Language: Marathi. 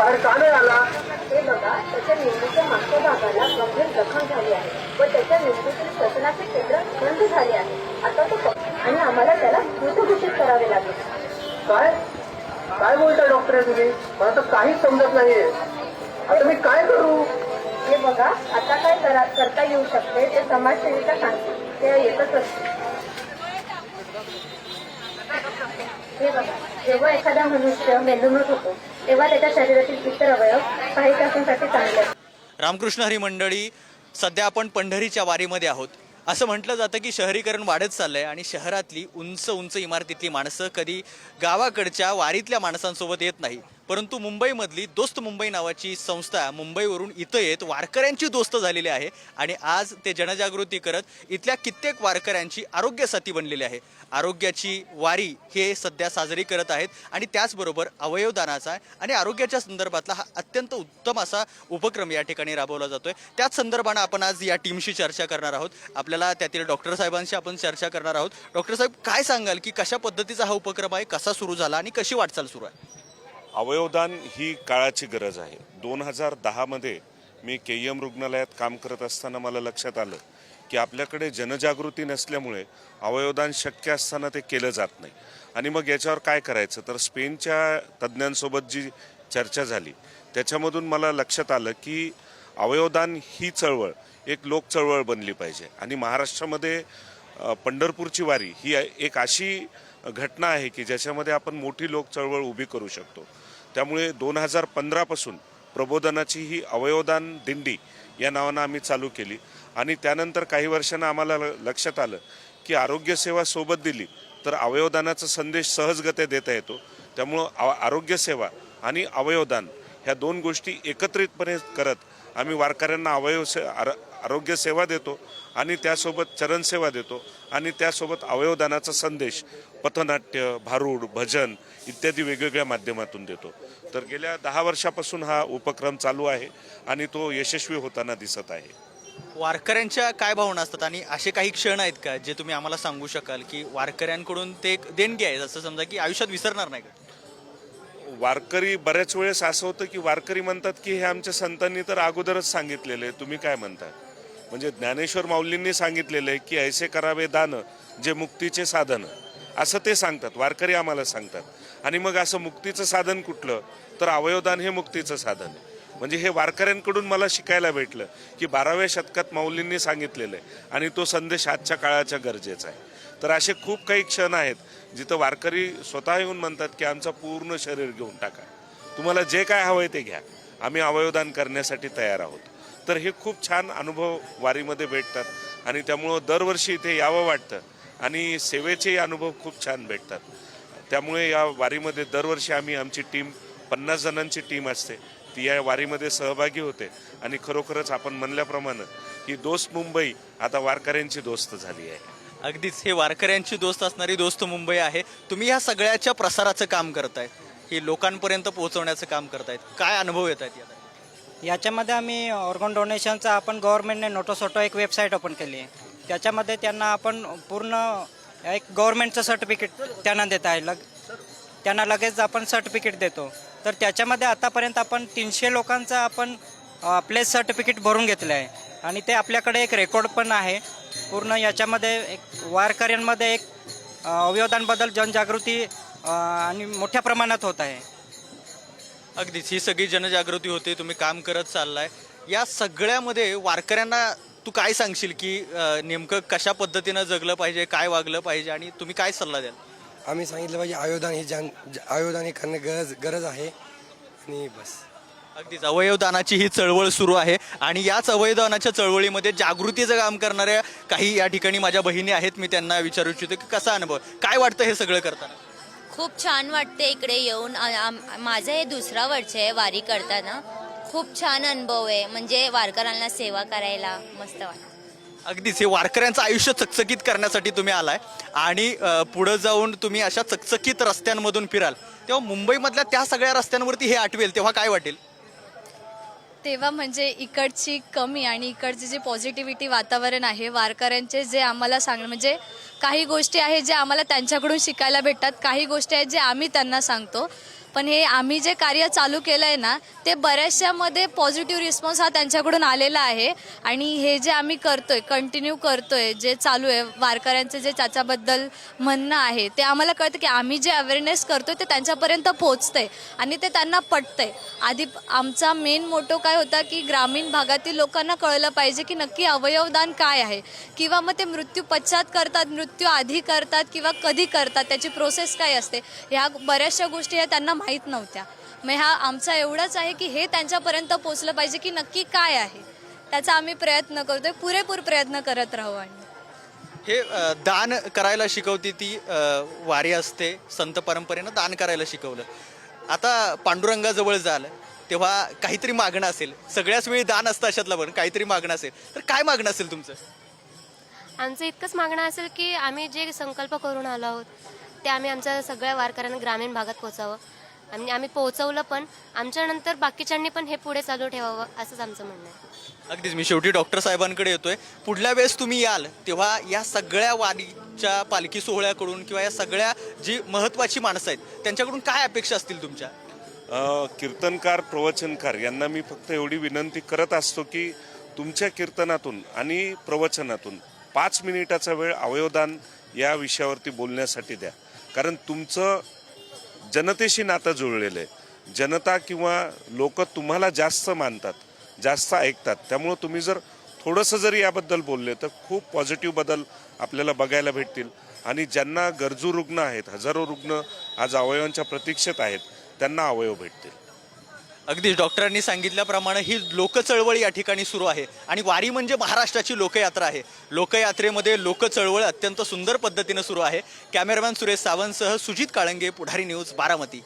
बाहेर का नाही आला? हे बघा त्याच्या मेंदूच्या मागच्या भागाला गंभीर जखम झाली आहे. व त्याच्या मेंदूतील श्वसनाचे केंद्र बंद झाले आहे. आता तो आणि आम्हाला त्याला मृत घोषित करावे लागेल. काय? काय बोलताय डॉक्टर तुम्ही? मला तर काहीच समजत नाहीये. आता मी काय करू? हे बघा आता काय करा करता येऊ शकते ते समाजसेविका सांगतील. ते येतच असते हे बघा जेव्हा एखादा मनुष्य मेंदूमृत होतो तेव्हा त्याच्या शरीरातील इतर अवयव काही तासांसाठी चांगले. रामकृष्ण हरी मंडळी सध्या आपण पंढरीच्या वारीमध्ये आहोत. असं म्हटलं जातं की शहरीकरण वाढत चाललंय आणि शहरातली उंच उंच इमारतीतली माणसं कधी गावाकडच्या वारीतल्या माणसांसोबत येत नाही. परंतु मुंबईमधली दोस्त मुंबई नावाची संस्था मुंबईवरून इथं येत वारकऱ्यांची दोस्त झालेली आहे आणि आज ते जनजागृती करत इथल्या कित्येक वारकऱ्यांची आरोग्य साथी बनलेली आहे. आरोग्याची वारी हे सध्या साजरी करत आहेत आणि त्याचबरोबर अवयवदानाचा आणि आरोग्याच्या संदर्भातला हा अत्यंत उत्तम असा उपक्रम या ठिकाणी राबवला जातोय. त्याच संदर्भानं आपण आज या टीमशी चर्चा करणार आहोत. आपल्याला त्यातील डॉक्टर साहेबांशी आपण चर्चा करणार आहोत. डॉक्टर साहेब काय सांगाल की कशा पद्धतीचा हा उपक्रम आहे कसा सुरू झाला आणि कशी वाटचाल सुरू आहे? अवयवदान ही काळाची गरज आहे. दोन हजार दहामध्ये मी के एम रुग्णालयात काम करत असताना मला लक्षात आलं की आपल्याकडे जनजागृती नसल्यामुळे अवयवदान शक्य असताना ते केलं जात नाही. आणि मग याच्यावर काय करायचं? तर स्पेनच्या तज्ज्ञांसोबत जी चर्चा झाली त्याच्यामधून मला लक्षात आलं की अवयवदान ही चळवळ एक लोक चळवळ बनली पाहिजे. आणि महाराष्ट्रामध्ये पंढरपूरची वारी ही एक अशी घटना आहे की ज्याच्यामध्ये आपण मोठी लोक चळवळ उभी करू शकतो. त्यामुळे दोन हजार पंधरापासून प्रबोधनाची ही अवयवदान दिंडी या नावानं आम्ही चालू केली. आणि त्यानंतर काही वर्षांना आम्हाला ल- लक्षात आलं की आरोग्यसेवा सोबत दिली तर अवयवदानाचा संदेश सहजगत्या देता येतो. त्यामुळं आ- आरोग्यसेवा आणि अवयवदान ह्या दोन गोष्टी एकत्रितपणे करत आम्ही वारकऱ्यांना अवयव से आर- आरोग्य सेवा देतो आणि त्यासोबत चरणसेवा देतो आणि त्यासोबत अवयवदानाचा संदेश पथनाट्य भारूड भजन इत्यादी वेगवेगळ्या माध्यमातून देतो. तर गेल्या दहा वर्षापासून हा उपक्रम चालू आहे आणि तो यशस्वी होताना दिसत आहे. वारकऱ्यांच्या काय भावना असतात? आणि असे काही क्षण आहेत का जे तुम्ही आम्हाला सांगू शकाल की वारकऱ्यांकडून ते एक देणगी आहे? असं समजा की आयुष्यात विसरणार नाही का? वारकरी बऱ्याच वेळेस असं होतं की वारकरी म्हणतात की हे आमच्या संतांनी तर अगोदरच सांगितलेलं तुम्ही काय म्हणता? म्हणजे ज्ञानेश्वर माऊलींनी सांगितलेलं आहे की ऐसे करावे दान जे मुक्तीचे साधन. असं ते सांगतात वारकरी आम्हाला सांगतात. आणि मग असं मुक्तीचं साधन कुठलं? तर अवयवदान हे मुक्तीचं साधन. म्हणजे हे वारकऱ्यांकडून मला शिकायला भेटलं की बाराव्या शतकात माऊलींनी सांगितलेलं आहे. आणि तो संदेश आजच्या काळाच्या गरजेचा आहे. तर असे खूप काही क्षण आहेत जिथं वारकरी स्वतः येऊन म्हणतात की आमचं पूर्ण शरीर घेऊन टाका. तुम्हाला जे काय हवंय ते घ्या. आम्ही अवयवदान करण्यासाठी तयार आहोत. तर हे खूप छान अनुभव वारीमध्ये भेटतात. आणि त्यामुळं दरवर्षी इथे यावं वाटतं. आणि सेवेचेही अनुभव खूप छान भेटतात. त्यामुळे या वारीमध्ये दरवर्षी आम्ही आमची टीम पन्नास जणांची टीम असते. ती या वारीमध्ये सहभागी होते. आणि खरोखरच आपण म्हणल्याप्रमाणे ही दोस्त मुंबई आता वारकऱ्यांची दोस्त झाली आहे. अगदीच हे वारकऱ्यांची दोस्त असणारी दोस्त मुंबई आहे. तुम्ही ह्या सगळ्याच्या प्रसाराचं काम करताय हे लोकांपर्यंत पोहोचवण्याचं काम करतायत. काय अनुभव येत आहेत यात? याच्यामध्ये आम्ही ऑर्गन डोनेशनचा आपण गव्हर्नमेंटने नोटोसोटो एक वेबसाईट ओपन केली. आहे त्याच्यामध्ये त्यांना आपण पूर्ण एक गव्हर्नमेंटचं सर्टिफिकेट त्यांना देत आहे लग त्यांना लगेच आपण सर्टिफिकेट देतो. तर त्याच्यामध्ये आतापर्यंत आपण तीनशे लोकांचं आपण प्लेस सर्टिफिकेट भरून घेतलं आहे. आणि ते आपल्याकडे एक रेकॉर्ड पण आहे. पूर्ण याच्यामध्ये एक वारकऱ्यांमध्ये एक अ, अवयवदानबद्दल जनजागृती आणि मोठ्या प्रमाणात होत आहे. अगदीच. ही सगळी जनजागृती होते तुम्ही काम करत चाललाय. या सगळ्यामध्ये वारकऱ्यांना तू काय सांगशील की अं, नेमकं कशा पद्धतीनं जगलं पाहिजे काय वागलं पाहिजे आणि तुम्ही काय सल्ला द्याल? आम्ही सांगितलं पाहिजे आयोदान ही जान आयोदान ही करणे गरज गरज आहे आणि बस. अगदीच. अवयवदानाची ही चळवळ सुरू आहे आणि याच अवयवदानाच्या चळवळीमध्ये जागृतीचं काम करणाऱ्या काही या ठिकाणी माझ्या बहिणी आहेत मी त्यांना विचारू इच्छितो की कसा अनुभव काय वाटतं हे सगळं करताना? खूप छान वाटते इकडे येऊन. माझं हे दुसरा वर्ष आहे वारी करताना. खूप छान अनुभव आहे. म्हणजे वारकऱ्यांना सेवा करायला मस्त वाटतं. अगदीच. हे वारकऱ्यांचं आयुष्य चकचकीत करण्यासाठी तुम्ही आलाय. आणि पुढे पुढं जाऊन तुम्ही अशा चकचकीत रस्त्यांमधून फिराल. तेव्हा मुंबईमधल्या त्या सगळ्या रस्त्यांवरती हे आठवेल. तेव्हा काय वाटेल? तेव्हा म्हणजे इकडची कमी आणि इकडचे जे पॉझिटिव्हिटी वातावरण आहे वारकऱ्यांचे जे आम्हाला सांग म्हणजे काही गोष्टी आहेत ज्या आम्हाला त्यांच्याकडून शिकायला भेटतात काही गोष्टी आहेत जे आम्ही त्यांना सांगतो. पण हे आम्ही जे कार्य चालू केलं आहे ना ते बऱ्याचशामध्ये पॉझिटिव्ह रिस्पॉन्स हा त्यांच्याकडून आलेला आहे. आणि हे जे आम्ही करतोय कंटिन्यू करतोय जे चालू आहे वारकऱ्यांचं जे त्याच्याबद्दल म्हणणं आहे ते आम्हाला कळतं की आम्ही जे अवेअरनेस करतोय ते त्यांच्यापर्यंत पोहोचतंय आणि ते त्यांना पटतंय. आधी आमचा मेन मोटो काय होता की ग्रामीण भागातील लोकांना कळलं पाहिजे की नक्की अवयवदान काय आहे. किंवा मग ते मृत्यू पश्चात करतात मृत्यू आधी करतात किंवा कधी करतात त्याची प्रोसेस काय असते. ह्या बऱ्याचशा गोष्टी ह्या त्यांना माहीत नव्हत्या. मग हा आमचा एवढाच आहे की हे त्यांच्यापर्यंत पोचलं पाहिजे की नक्की काय आहे. त्याचा आम्ही प्रयत्न करतोय पुरेपूर प्रयत्न करत राहू आणि. हे दान करायला शिकवती ती वारी असते संत परंपरेनं दान करायला शिकवलं. आता पांडुरंगाजवळ जाल तेव्हा काहीतरी मागणं असेल. सगळ्याच वेळी दान असतं अशातलं पण काहीतरी मागणं असेल. तर काय मागणं असेल तुमचं? आमचं इतकंच मागणं असेल की आम्ही जे संकल्प करून आलो आहोत ते आम्ही आमच्या सगळ्या वारकऱ्यांना ग्रामीण भागात पोचावं आणि आम्ही पोहोचवलं पण आमच्यानंतर बाकीच्यांनी पण हे पुढे चालू ठेवावं असंच आमचं म्हणणं आहे. अगदीच मी शेवटी डॉक्टर साहेबांकडे येतोय. पुढल्या वेळेस तुम्ही याल तेव्हा या सगळ्या वारीच्या पालखी सोहळ्याकडून किंवा या सगळ्या जी महत्वाची माणसं आहेत त्यांच्याकडून काय अपेक्षा असतील तुमच्या? अ, कीर्तनकार प्रवचनकार यांना मी फक्त एवढी विनंती करत असतो की तुमच्या कीर्तनातून आणि प्रवचनातून पाच मिनिटाचा वेळ अवयवदान या विषयावरती बोलण्यासाठी द्या. कारण तुमचं जनतेशी नातं जुळलेलं आहे. जनता किंवा लोक तुम्हाला जास्त मानतात जास्त ऐकतात. त्यामुळं तुम्ही जर थोडंसं जरी याबद्दल बोलले तर खूप पॉझिटिव्ह बदल आपल्याला बघायला भेटतील. आणि ज्यांना गरजू रुग्ण आहेत हजारो रुग्ण आज अवयवांच्या प्रतीक्षेत आहेत त्यांना अवयव भेटतील. अगदी डॉक्टरांनी सांगितल्याप्रमाणे ही लोकचळवळ या ठिकाणी सुरू आहे. आणि वारी म्हणजे महाराष्ट्राची लोकयात्रा आहे. लोकयात्रेमध्ये लोकचळवळ अत्यंत सुंदर पद्धतीनं सुरू आहे. कॅमेरामॅन सुरेश सावंतसह सुजित काळंगे पुढारी न्यूज बारामती.